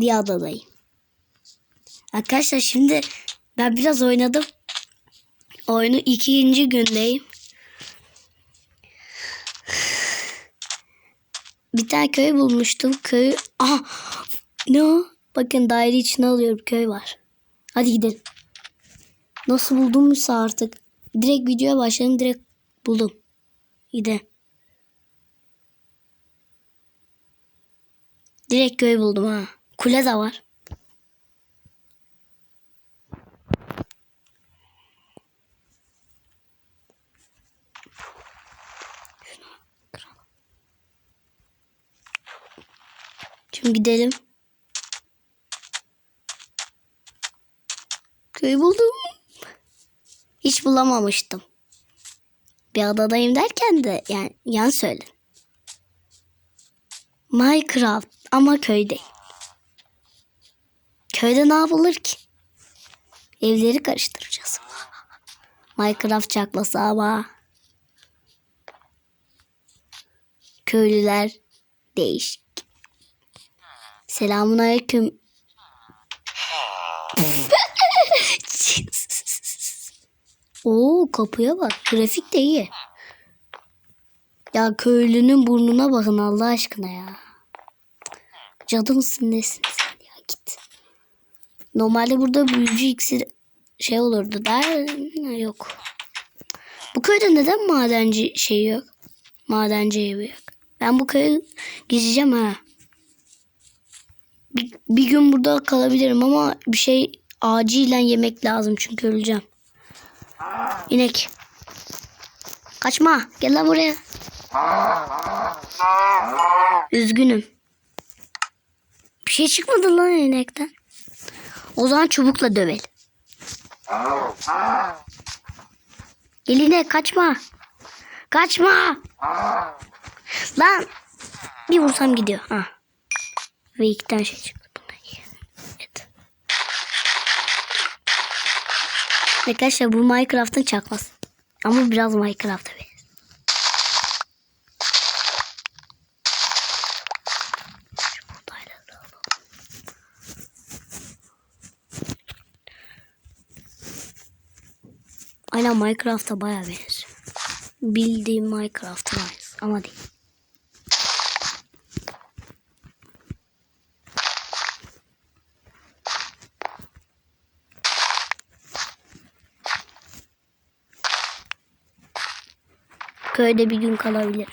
diye adadayım. Arkadaşlar şimdi ben biraz oynadım. Oyunu ikinci gündeyim. Bir tane köy bulmuştum. Köy... Aha! Ne o? Bakın daire içine alıyorum. Köy var. Hadi gidelim. Nasıl buldumsa artık. Direkt videoya başladım. Direkt buldum. Gidelim. Direkt köy buldum ha. Kule de var. Şimdi gidelim. Köy buldum. Hiç bulamamıştım. Bir adadayım derken de yani yan söyledim. Minecraft ama köyde. Köyde ne yapılır ki? Evleri karıştıracağız. Minecraft çaklası ama. Köylüler değişik. Selamun aleyküm. Oo kapıya bak. Grafik de iyi. Ya köylünün burnuna bakın Allah aşkına ya. Cadı mısın nesin sen ya git. Normalde burada büyücü iksir şey olurdu der yok. Bu köyde neden madenci şey yok? Madenci evi yok. Ben bu köye gideceğim ha. Bir, bir gün burada kalabilirim ama bir şey acilen yemek lazım çünkü öleceğim. İnek. Kaçma. Gel lan buraya. Üzgünüm. Bir şey çıkmadı lan inekten. O zaman çubukla dövelim. Gel inek kaçma. Kaçma. Lan. Bir vursam gidiyor. Ha. Ve iki tane şey çıktı. Evet. Arkadaşlar bu Minecraft'ın çakması. Ama biraz Minecraft'a benziyor. Şu buğdayları da alalım. Aynen Minecraft'a bayağı benziyor. Bildiğim Minecraft'a benziyor ama değil. Köyde bir gün kalabilirim.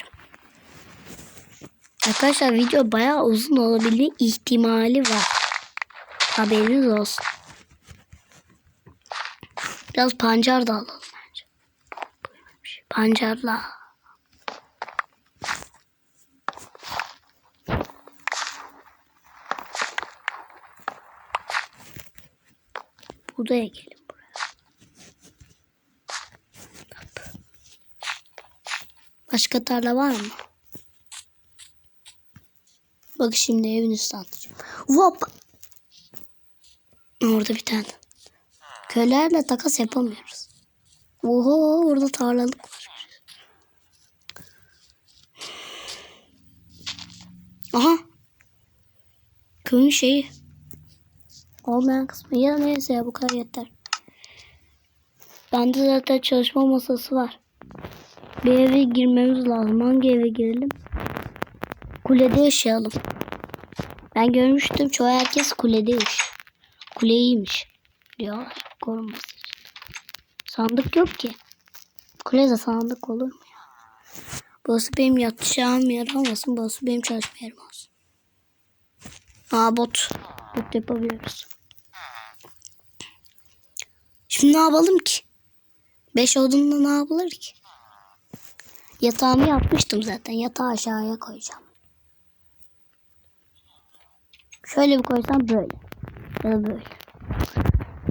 Arkadaşlar video bayağı uzun olabilme ihtimali var. Haberiniz olsun. Biraz pancar da alalım. Pancarla. Buraya gelin buraya. Başka tarla var mı? Bak şimdi evin üstü atacağım. Hop. Orada bir tane. Köylerle takas yapamıyoruz. Oho orada tarlalık var. Aha. Köyün şeyi. Olmayan kısmı. Ya neyse ya bu kadar yeter. Bende zaten çalışma masası var. Bir eve girmemiz lazım. Hangi eve girelim? Kulede yaşayalım. Ben görmüştüm çoğu herkes kulede yaşıyor. Kule iyiymiş diyorlar korunması için. Sandık yok ki. Kulede sandık olur mu ya? Burası benim yatacağım yer olmasın. Burası benim çalışma yerim olsun. Aa bot. Bot yapabiliyoruz. Şimdi ne yapalım ki? Beş odunla ne yapılır ki? Yatağımı yapmıştım zaten. Yatağı aşağıya koyacağım. Şöyle bir koysam böyle. Ya da böyle.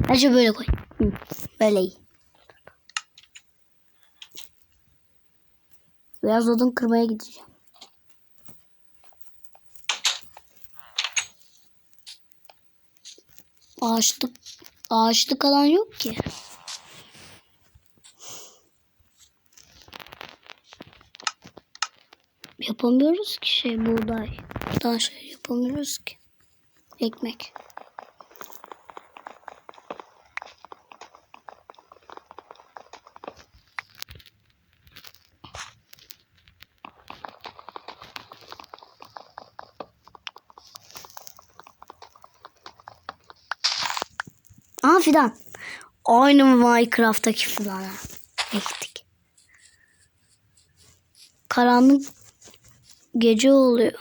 Bence böyle koy. Hı, böyle iyi. Biraz odun kırmaya gideceğim. Ağaçlık, ağaçlık alan yok ki. Yapamıyoruz ki şey buğday. Daha şey yapamıyoruz ki. Ekmek. Aa fidan. Aynı Minecraft'taki fidana. Ektik. Karanlık gece oluyor.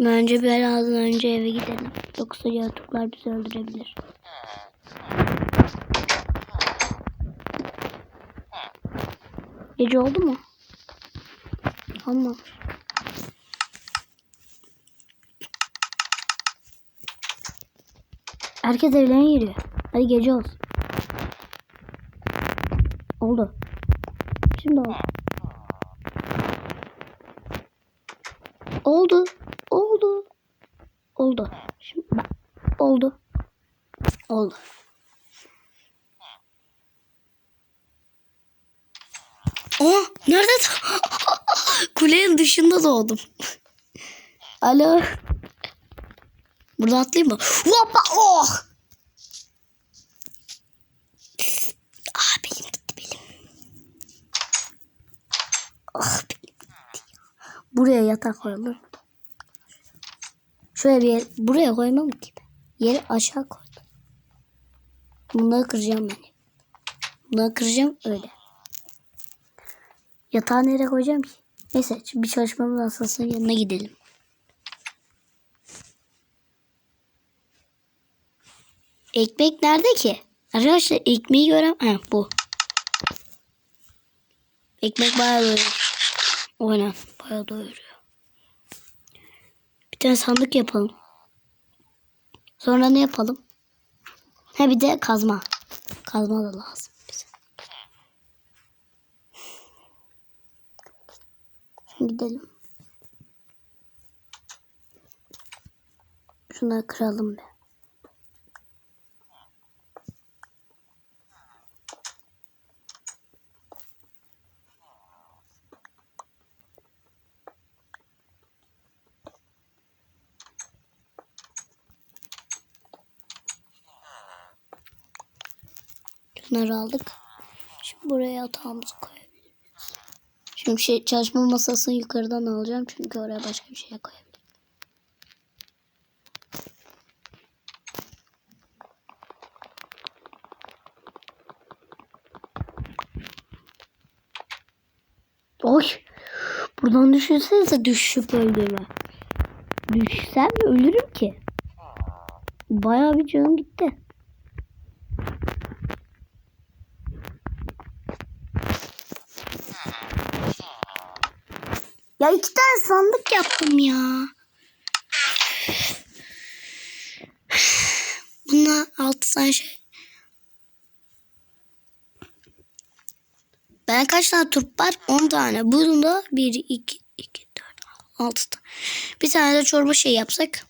Bence birazdan önce eve gidelim. Yoksa yaratıklar bizi öldürebilir. Gece oldu mu? Olmamış. Herkes evlerine giriyor. Hadi gece olsun. Oldu. Şimdi oldu. Oldu. Oldu. Oldu. Şimdi bak. Oldu. Oldu. Aa, nerede? Kulenin dışında doğdum. Alo. Burada atlayayım mı? Hoppa! Oh! Ah benim gitti benim. Ah benim gitti ya. Buraya yatak koyalım. Şöyle bir yer, buraya koymam ki. ben. Yeri aşağı koydum. Bunları kıracağım ben. Bunları kıracağım öyle. Yatağı nereye koyacağım ki? Neyse bir çalışmamız asılsın yanına gidelim. Ekmek nerede ki? Arkadaşlar ekmeği gören... Ha bu. Ekmek bayağı doyuruyor. Aynen bayağı doyuruyor. Bir tane sandık yapalım. Sonra ne yapalım? Ha bir de kazma. Kazma da lazım bize. Gidelim. Şunları kıralım be. Bunları aldık. Şimdi buraya yatağımızı koyabiliriz. Şimdi şey, çalışma masasını yukarıdan alacağım. Çünkü oraya başka bir şey koyabilirim. Oy. Buradan düşünsenize düşüp öldüğümü. Düşsem ölürüm ki. Bayağı bir canım gitti. Ya iki tane sandık yaptım ya. Bunlar altı tane şey. Ben kaç tane turp var? 10 tane. Bunda 1, 2, 2, 4, 6 tane. Bir tane de çorba şey yapsak.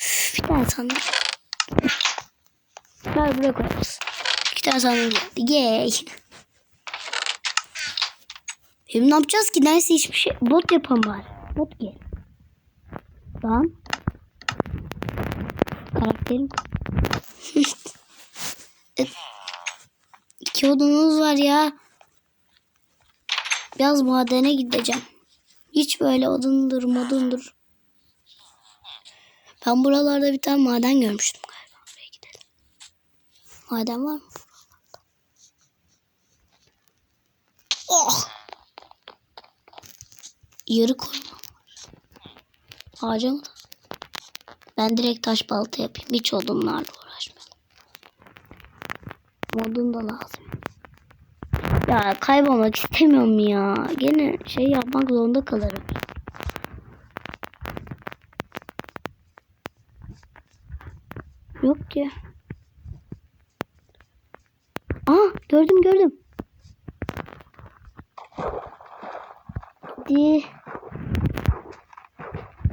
Üf, Bir tane sandık. Ver buraya koyarız. İki tane sandık geldi. Yay. Şimdi ne yapacağız ki? Neyse hiçbir şey. Bot yapalım bari. Bot gel. Tamam. Karakterim. İki odunuz var ya. Biraz madene gideceğim. Hiç böyle odundur modundur. Ben buralarda bir tane maden görmüştüm galiba. Oraya gidelim. Maden var mı? Yarı koymam var. Mı? Ben direkt taş balta yapayım. Hiç odunlarla uğraşmayalım. Odun da lazım. Ya kaybolmak istemiyorum ya. Gene şey yapmak zorunda kalırım. Yok ki. Aa gördüm gördüm. Hadi.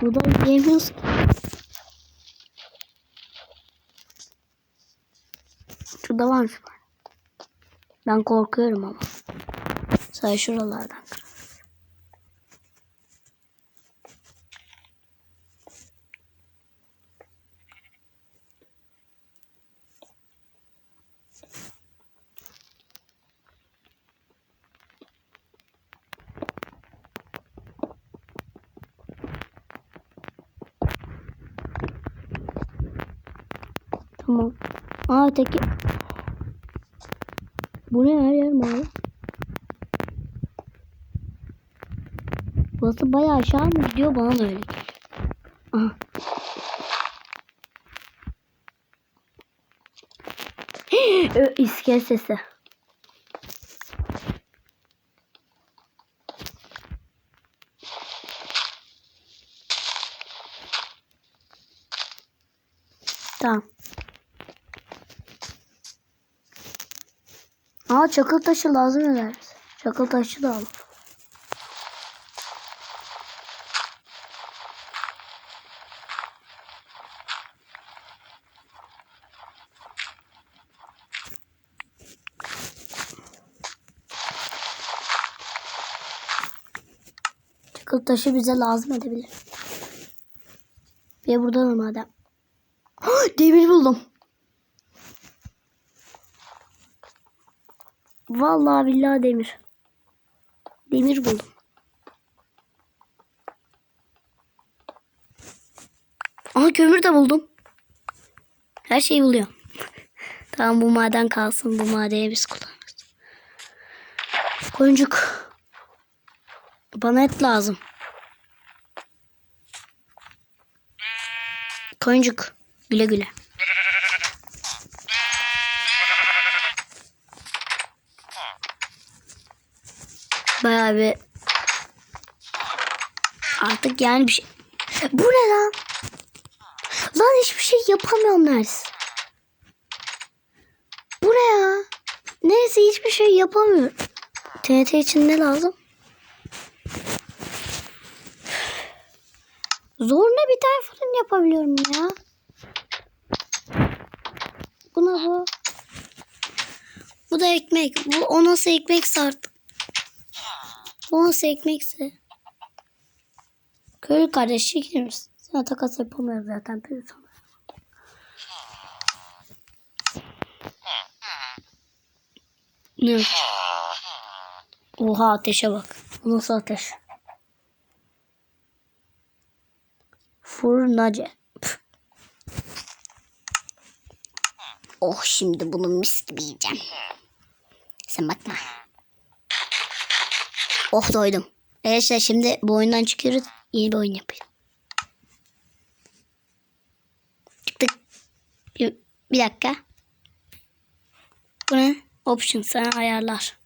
Buradan yiyemiyoruz. ki. Şurada varmış var. Ben korkuyorum ama. Sadece şuralardan kır. Tamam. Aa öteki. Bu ne her yer mavi? Burası bayağı aşağı mı gidiyor bana da öyle geliyor. Aha. Ö, İskelet sesi. Tamam. Aa çakıl taşı lazım ederiz. Çakıl taşı da alalım. Çakıl taşı bize lazım edebilir. Ve burada da madem. Demir buldum. Vallahi billahi demir. Demir buldum. Aha kömür de buldum. Her şeyi buluyor. tamam bu maden kalsın. Bu madeni biz kullanırız. Koyuncuk. Bana et lazım. Koyuncuk. Güle güle. Bir artık yani bir şey. Bu ne lan? Lan hiçbir şey yapamıyorum neredeyse. Bu ne ya? Neyse hiçbir şey yapamıyorum. TNT için ne lazım? Zorla bir tane fırın yapabiliyorum ya. Bu ne bu? Bu da ekmek. Bu o nasıl ekmekse artık. Nasıl ekmekse. Köylü kardeş çekilir misin? Sana takas yapamıyoruz zaten. Sonra. Ne? Oha ateşe bak. Bu nasıl ateş? Fırnacı. Püh. Oh şimdi bunu mis gibi yiyeceğim. Sen bakma. Oh doydum. Arkadaşlar şimdi bu oyundan çıkıyoruz. Yeni bir oyun yapayım. Çıktık. Bir, bir dakika. Bu ne? Option sana ayarlar.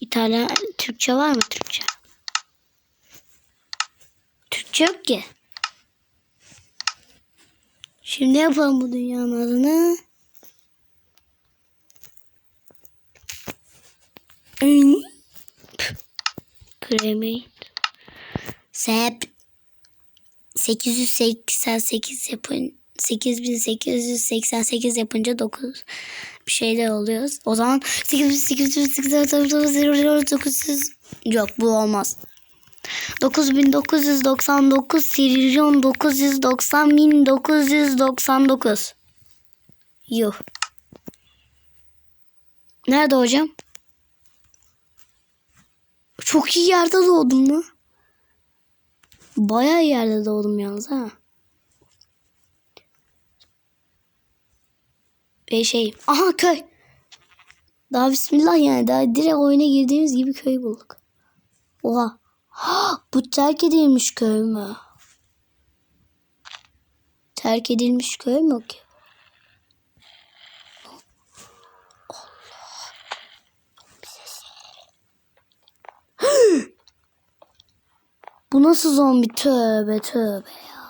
İtalyan, Türkçe var mı Türkçe? Türkçe yok ki. Şimdi yapalım bu dünyanın adını. Cremate. Sep 888 yapın 8888 yapınca 9 bir şeyler oluyor. O zaman 8888 yok bu olmaz. 9999 trilyon 990 bin 999. Yuh. Nerede hocam? Çok iyi yerde doğdum lan. Bayağı yerde doğdum yalnız ha. Ve şey. Aha köy. Daha bismillah yani. Daha direkt oyuna girdiğimiz gibi köy bulduk. Oha. Bu terk edilmiş köy mü? Terk edilmiş köy mü ki? Bu nasıl zombi? Tövbe tövbe ya.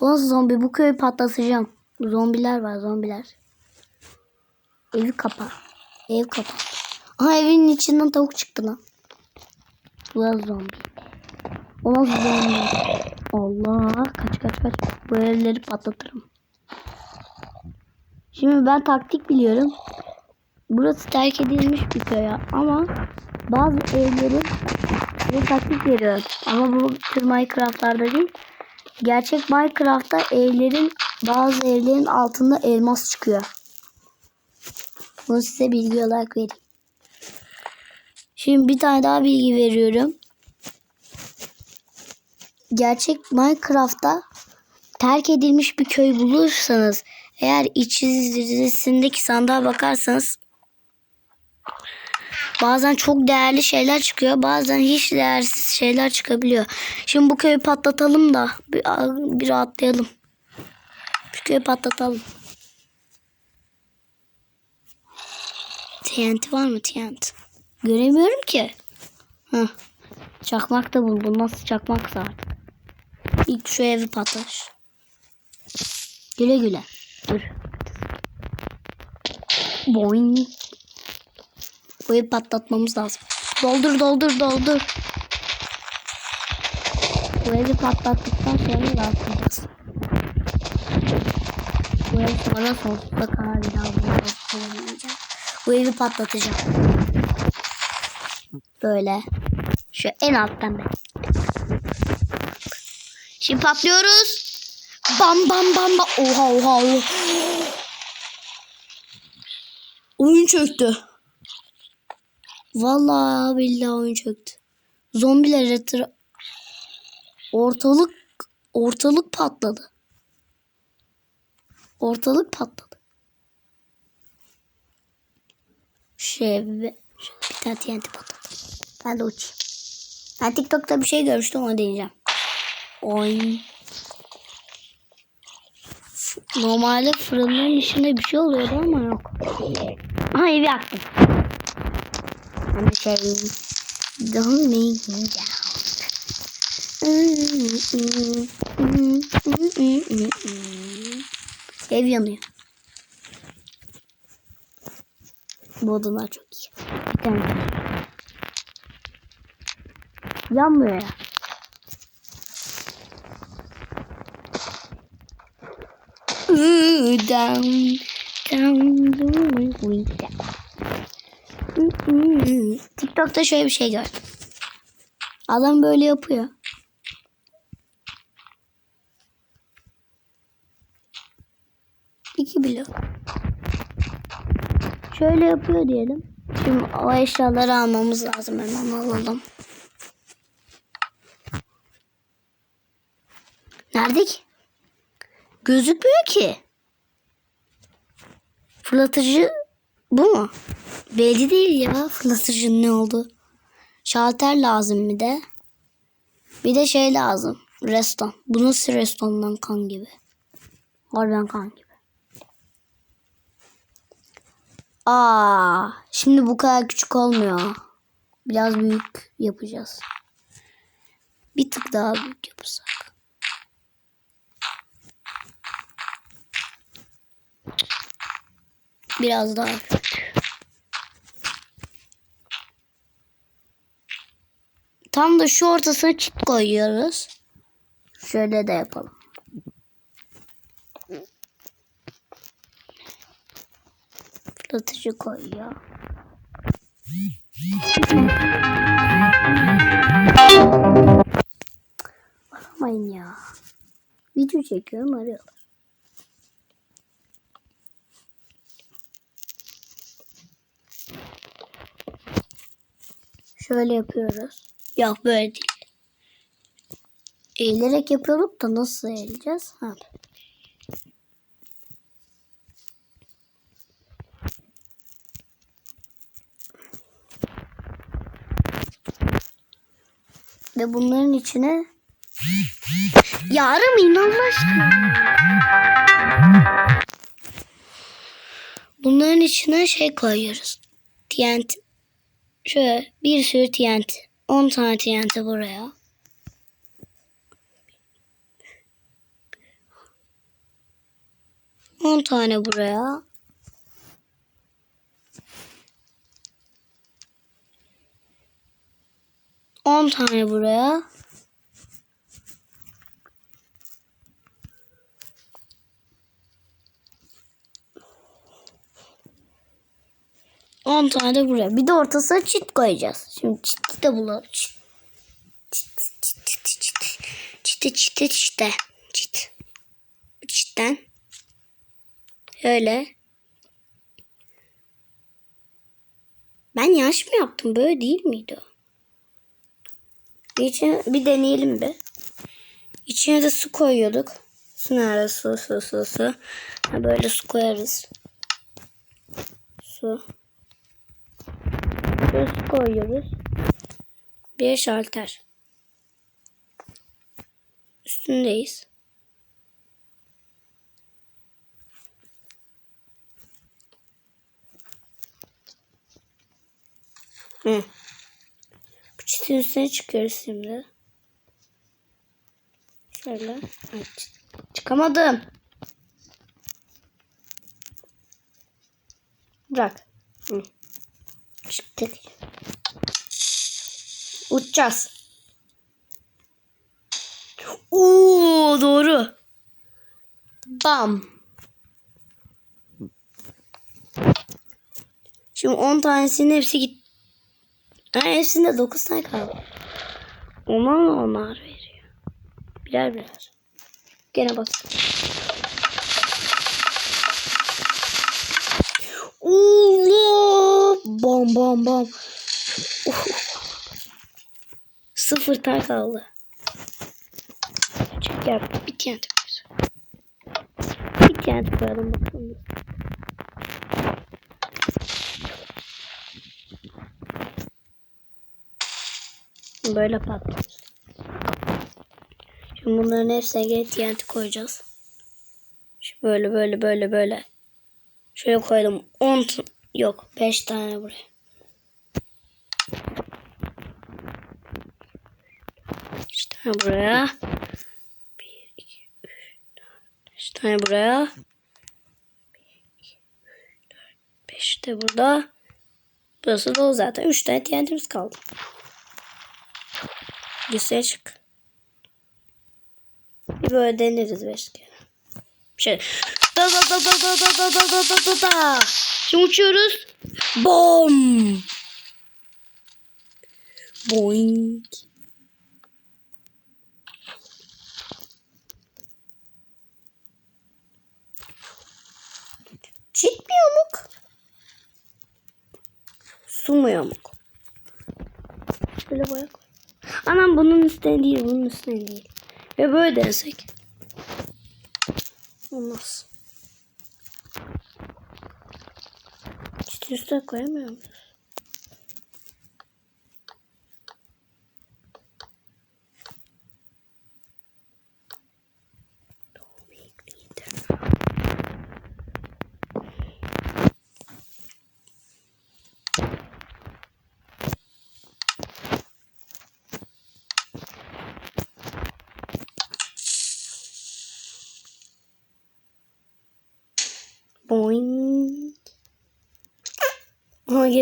Bu nasıl zombi? Bu köyü patlatacağım. Zombiler var zombiler. Evi kapa. Ev kapa. Aha evin içinden tavuk çıktı lan. Bu da zombi. O nasıl zombi? Allah kaç kaç kaç. Bu evleri patlatırım. Şimdi ben taktik biliyorum. Burası terk edilmiş bir köy ama bazı evlerin bir taktik veriyor. Ama bu tür Minecraft'larda değil. Gerçek Minecraft'ta evlerin bazı evlerin altında elmas çıkıyor. Bunu size bilgi olarak vereyim. Şimdi bir tane daha bilgi veriyorum. Gerçek Minecraft'ta terk edilmiş bir köy bulursanız eğer içerisindeki sandığa bakarsanız bazen çok değerli şeyler çıkıyor bazen hiç değersiz şeyler çıkabiliyor. Şimdi bu köyü patlatalım da bir, bir rahatlayalım. Şu köyü patlatalım. TNT var mı TNT? Göremiyorum ki. Heh. Çakmak da bul. Bu nasıl çakmak artık? İlk şu evi patlar. Güle güle. Dur. Boing. Evi patlatmamız lazım. Doldur doldur doldur. Bu evi patlattıktan sonra rahatlayacağız. Bu ev sonra sonsuza kadar bir daha bu evi kullanmayacağım. Bu evi patlatacağım. Böyle. Şu en alttan ben. Şimdi patlıyoruz. Bam bam bam bam. Oha oha oha. Oyun çöktü. Vallahi billahi oyun çöktü. Zombiler etra ortalık ortalık patladı. Ortalık patladı. Şey bir tane TNT patladı. Ben de uçayım. Ben TikTok'ta bir şey görmüştüm onu deneyeceğim. Oy. Normalde fırınların içinde bir şey oluyordu ama yok. Aha evi yaktım. Ama şey... Don't make me down. Ev yanıyor. Bu odalar çok iyi. Bir tane. Yanmıyor ya. Ooh, down, down, down, down. TikTok'ta şöyle bir şey gördüm. Adam böyle yapıyor. İki blok. Şöyle yapıyor diyelim. Şimdi o eşyaları almamız lazım. Hemen alalım. Nerede ki? Gözükmüyor ki. Fırlatıcı bu mu? Belli değil ya fırlatıcının ne oldu. Şalter lazım bir de. Bir de şey lazım. Reston. Bu nasıl restondan kan gibi? Harbiden kan gibi. Aa, şimdi bu kadar küçük olmuyor. Biraz büyük yapacağız. Bir tık daha büyük yapırsak. Biraz daha büyük. Tam da şu ortasına çit koyuyoruz. Şöyle de yapalım. Fırlatıcı koyuyor. Aramayın ya. Video çekiyorum arıyorlar. Şöyle yapıyoruz. Yok böyle değil. Eğilerek yapıyorduk da nasıl eğileceğiz? Ha. Ve bunların içine ya aramayın Allah. Bunların içine şey koyuyoruz. TNT. Şöyle bir sürü TNT. 10 tane TNT buraya. On tane buraya. On tane buraya. On tane de buraya. Bir de ortasına çit koyacağız. Şimdi çiti de bulalım. Çit. Çit, çit, çit, çit. Çite, çite, çite. Çit. Çitten. Öyle. Ben yanlış mı yaptım? Böyle değil miydi o? İçine bir deneyelim bir. İçine de su koyuyorduk. Su nerede? Su su su su. Böyle su koyarız. Su. Su koyuyoruz. Bir şalter. Üstündeyiz. Hı. Bu çitin üstüne çıkıyoruz şimdi. Şöyle. Ay, çı- çıkamadım. Bırak. Hı. Çıktık. Uçacağız. Oo doğru. Bam. Şimdi 10 tanesinin hepsi git. Ha, hepsinde 9 tane kaldı. Onlar onlar veriyor. Birer birer. Gene bak. Allah! Bam bam bam. Uf. Sıfır tane kaldı. Çık gel. Bir tane. Bir tane koyalım bakalım. Böyle patlıyoruz. Şimdi bunların hepsine geri TNT koyacağız. Şu böyle böyle böyle. Şöyle koydum. 10 t- yok 5 tane buraya. Beş tane buraya. 1, 2, 3, 4, 5 tane buraya. 1, 2, 3, 4, 5 de burada. Burası dolu zaten. 3 tane TNT'miz kaldı. Liseye çık. Bir böyle deneriz beş kere. Şöyle. Da da da da da da da da da da da da. Şimdi uçuyoruz. Bom. Boing. Çit mi yamuk? Su mu yamuk? Boya. Anam bunun üstüne değil, bunun üstüne değil. Ve böyle denesek. Olmaz. Üste koyamıyor muyuz?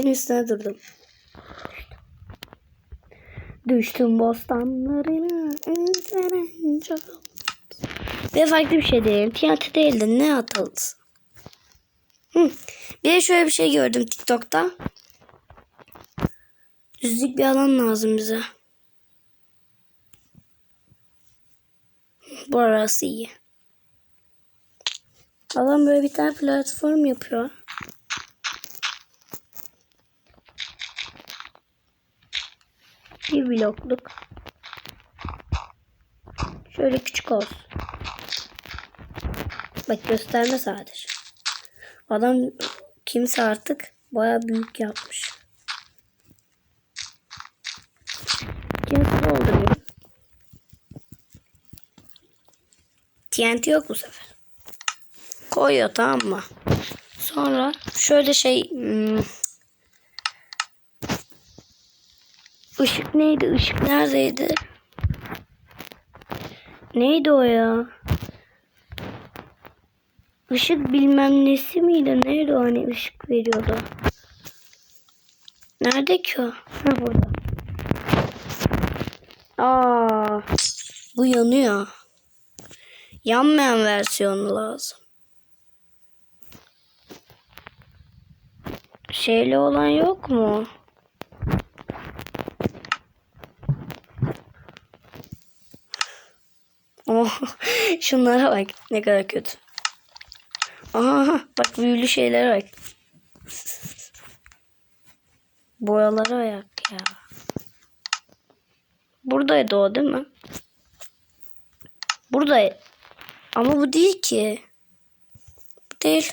Yerin üstüne durdum. Düştüm bostanlarına. üzeren çok. Ve farklı bir şey değil. Tiyatro değildi. Ne atıldı? Hı. Bir de şöyle bir şey gördüm TikTok'ta. Düzlük bir alan lazım bize. Burası iyi. Adam böyle bir tane platform yapıyor. Bir blokluk. Şöyle küçük olsun. Bak gösterme sadece. Adam kimse artık baya büyük yapmış. Kimse dolduruyor. TNT yok bu sefer koyuyor tamam mı? Sonra şöyle şey hmm, ışık neydi? Işık neredeydi? Neydi o ya? Işık bilmem nesi miydi? Neydi o hani ışık veriyordu? Nerede ki o? Ha burada. Aa, bu yanıyor. Yanmayan versiyonu lazım. Şeyli olan yok mu? Oh, şunlara bak ne kadar kötü. Aha bak büyülü şeylere bak. Boyalara ayak ya. Buradaydı o değil mi? Burada. Ama bu değil ki. Bu değil.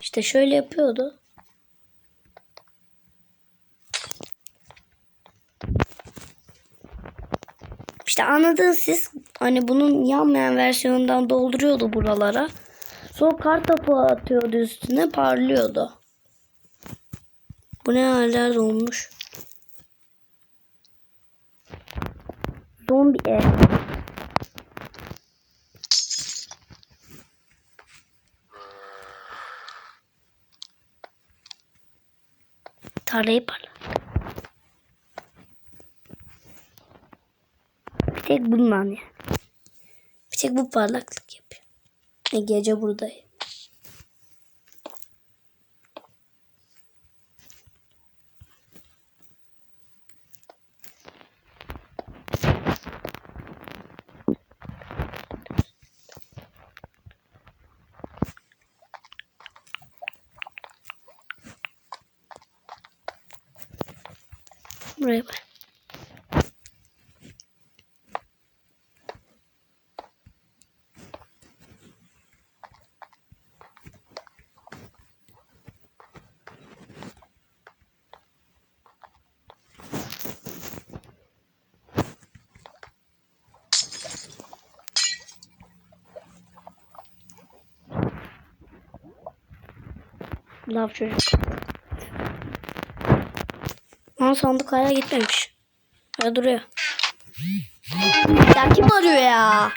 İşte şöyle yapıyordu. İşte anladınız siz. Hani bunun yanmayan versiyonundan dolduruyordu buralara. Sonra kar topu atıyordu üstüne parlıyordu. Bu ne haller olmuş. Zombi ev. Tarlayı parla. Tek bundan yani. Bir tek bu parlaklık yapıyor. E, gece buradayım. Buraya bak. Lav çocuk. Ama sandık hala gitmemiş. Hala duruyor. Ya kim arıyor ya?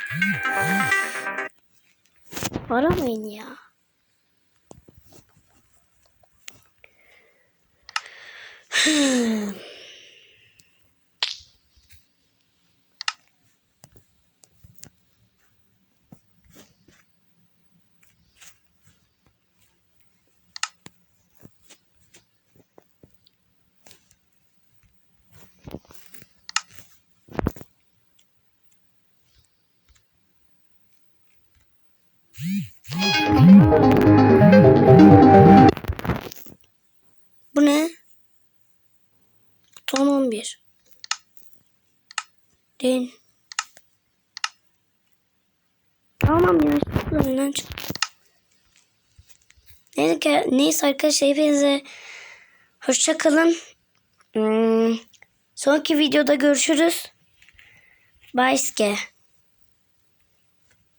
Aramayın ya. Bu Neyse, arkadaşlar hepinize hoşça kalın. Hmm, sonraki videoda görüşürüz. Bye.